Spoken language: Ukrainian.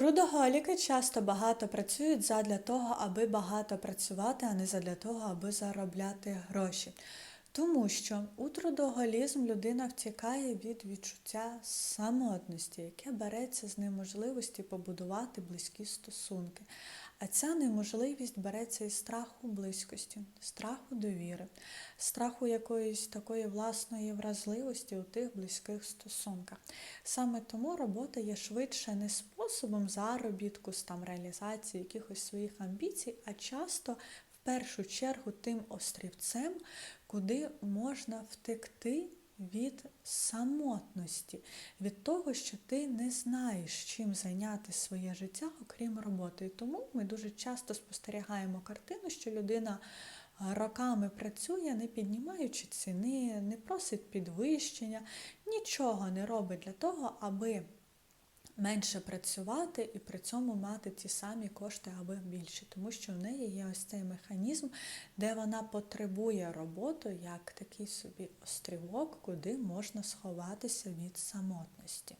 Трудоголіки часто багато працюють задля того, аби багато працювати, а не задля того, аби заробляти гроші. Тому що у трудоголізм людина втікає від відчуття самотності, яке береться з неможливості побудувати близькі стосунки. А ця неможливість береться із страху близькості, страху довіри, страху якоїсь такої власної вразливості у тих близьких стосунках. Саме тому робота є швидше не способом заробітку, там реалізації якихось своїх амбіцій, а часто першу чергу тим острівцем, куди можна втекти від самотності, від того, що ти не знаєш, чим зайняти своє життя, окрім роботи. І тому ми дуже часто спостерігаємо картину, що людина роками працює, не піднімаючи ціни, не просить підвищення, нічого не робить для того, аби менше працювати і при цьому мати ті самі кошти або більше, тому що в неї є ось цей механізм, де вона потребує роботу як такий собі острівок, куди можна сховатися від самотності.